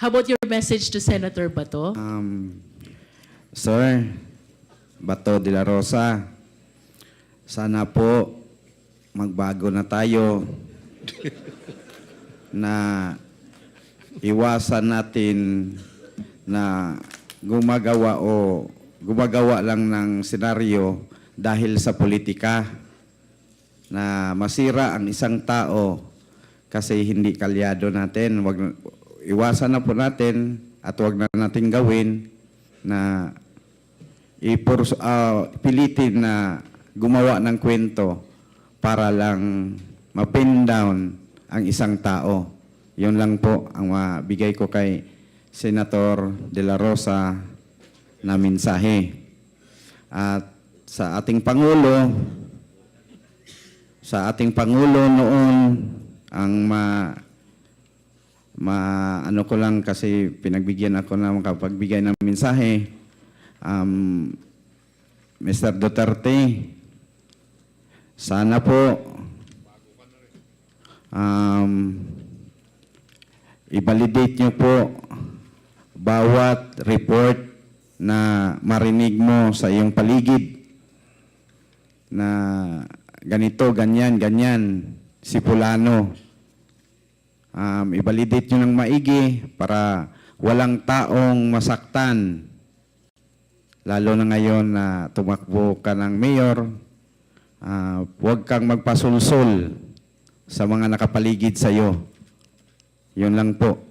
How about your message to Senator Bato? Um, Sir, Bato de la Rosa, sana po magbago na tayo na iwasan natin na gumagawa o gumagawa lang ng senaryo dahil sa politika na masira ang isang tao kasi hindi kalyado natin. Wag, iwasan na po natin at wag na natin gawin na ipurs, ah, pilitin na gumawa ng kwento para lang mapin down ang isang tao. Yun lang po ang mabigay ko kay Senator De La Rosa na mensahe. At sa ating Pangulo, sa ating Pangulo noon, ano ko lang kasi pinagbigyan ako na makapagbigay ng mensahe, um, Mr. Duterte, sana po um, i-validate niyo po bawat report na marinig mo sa iyong paligid na ganito, ganyan, ganyan, si Pulano. Um, i-validate nyo ng maigi para walang taong masaktan. Lalo na ngayon na tumakbo ka ng mayor, ah, huwag kang magpasulsul sa mga nakapaligid sa iyo. Yun lang po.